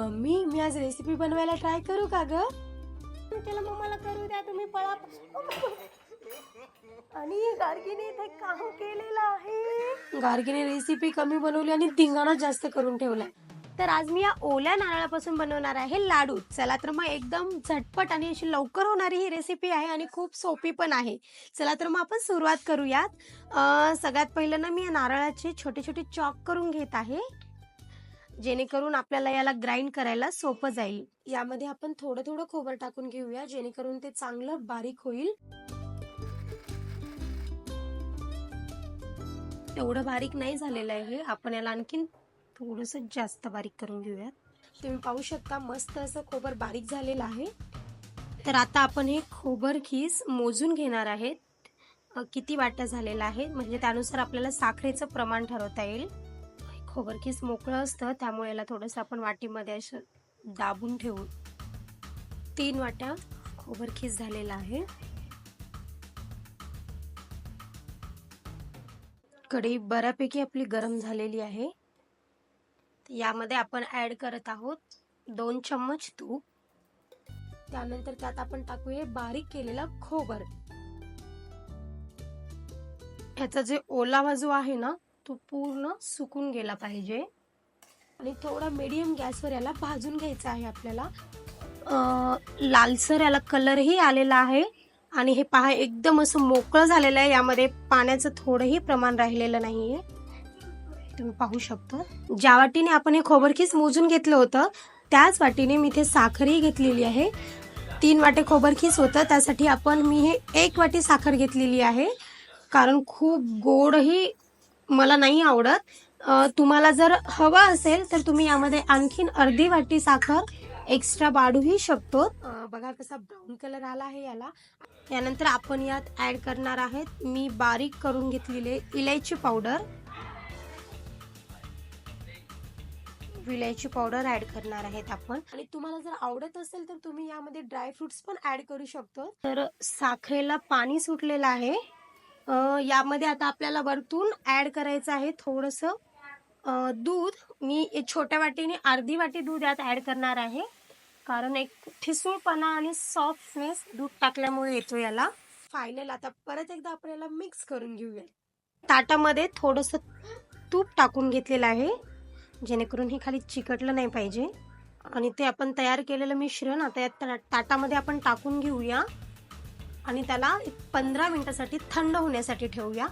Mummy मी आज recipe बनवायला try करू का ग? त्याला मम्माला करू द्या तुम्ही पळा. आणि गार्गीने इथे काम केलेलं आहे. गार्गीने रेसिपी कमी बनवली आणि धिंगाणा जास्त करून ठेवलाय. तर आज मी या ओल्या नारळापासून बनवणार आहे लाडू. चला तर मग एकदम झटपट आणि अशी लवकर होणारी ही रेसिपी आहे आणि खूप सोपी पण आहे. चला तर मग आपण सुरुवात करूयात. सगळ्यात पहिलं ना मी या नारळाचे छोटे छोटे चॉक करून घेत आहे. जेणेकरून आपल्याला याला ग्राइंड करायला सोपं जाईल. यामध्ये आपण थोडं थोडं खोबर टाकून घेऊया जेणेकरून ते चांगलं बारीक होईल. एवढं बारीक नाही झालेलं आहे हे. आपण याला आणखीन थोडस जास्त बारीक करून घेऊयात. तुम्ही पाहू शकता मस्त असं खोबर बारीक झालेलं आहे. तर आता आपण हे खोबर खीस मोजून घेणार आहेत. किती वाटा झालेला आहे? म्हणजे त्यानुसार आपल्याला साखरेचं प्रमाण ठरवता येईल. खोबरकीस मोकळं असतं त्यामुळे याला थोडंसं आपण वाटीमध्ये असं दाबून ठेवू. तीन वाट्या खोबरकीस झालेला आहे. कढी बऱ्यापैकी आपली गरम झालेली आहे. यामध्ये आपण ॲड करत आहोत दोन चम्मच तूप. त्यानंतर त्यात आपण टाकूया बारीक केलेला खोबर. ह्याचा जे ओलावा जो आहे ना तो पूर्ण सुकून गेला पाहिजे. आणि थोडा मीडियम गॅसवर याला भाजून घ्यायचा आहे आपल्याला. लालसर याला कलरही आलेला आहे. आणि हे पहा एकदम असं मोकळं झालेलं आहे. यामध्ये पाण्याचं थोडंही प्रमाण राहिलेलं नाही आहे तुम्ही पाहू शकता. ज्या वाटीने आपण हे खोबरखीस मोजून घेतलं होतं त्याच वाटीने मी इथे साखरही घेतलेली आहे. तीन वाटे खोबरखीस होतं त्यासाठी आपण मी हे एक वाटी साखर घेतलेली आहे. कारण खूप गोडही मला नाही आवडत. तुम्हाला जर हवं असेल तर तुम्ही यामध्ये आणखीन अर्धी वाटी साखर एक्स्ट्रा वाढूही शकतो. बघा कसा ब्राऊन कलर आला आहे याला. यानंतर आपण यात ऍड करणार आहेत मी बारीक करून घेतलेले इलायची पावडर विलायची पावडर ऍड करणार आहेत आपण. आणि तुम्हाला जर आवडत असेल तर तुम्ही यामध्ये ड्राय फ्रुट्स पण ऍड करू शकतो. तर साखरेला पाणी सुटलेलं आहे. यामध्ये आता आपल्याला वरतून ऍड करायचं आहे थोडस. दूध. मी एक छोट्या वाटीने अर्धी वाटी दूध यात ऍड करणार आहे. कारण एक ठिसूळपणा आणि सॉफ्टनेस दूध टाकल्यामुळे येतो याला. फायनल आता परत एकदा आपण याला मिक्स करून घेऊया. ताटामध्ये थोडस तूप टाकून घेतलेलं आहे. जेणेकरून हे खाली चिकटलं नाही पाहिजे. आणि ते आपण तयार केलेलं मिश्रण आता या ताटामध्ये आपण टाकून घेऊया. आणि त्याला पंधरा मिनिटासाठी थंड होण्यासाठी ठेवूया.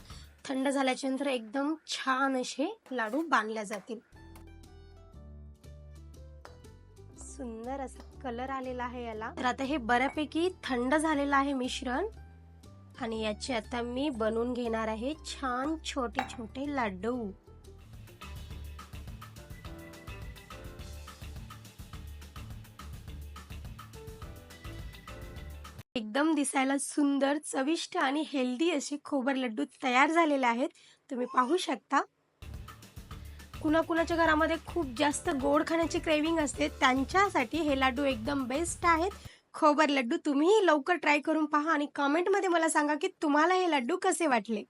थंड झाल्याच्यानंतर एकदम छान असे लाडू बांधल्या जातील. सुंदर असा कलर आलेला आहे याला. तर आता हे बऱ्यापैकी थंड झालेलं आहे मिश्रण. आणि याचे आता मी बनवून घेणार आहे छान छोटे छोटे लाडू. एकदम दिसायला सुंदर चविष्ट आणि हेल्दी असे खोबर लड्डू तयार झालेले आहेत. तुम्ही पाहू शकता. कुणाकुणाच्या घरामध्ये खूप जास्त गोड खाण्याची क्रेविंग असते त्यांच्यासाठी हे लाडू एकदम बेस्ट आहेत. खोबर लड्डू तुम्ही लवकर ट्राय करून पहा आणि कमेंटमध्ये मला सांगा की तुम्हाला हे लड्डू कसे वाटले?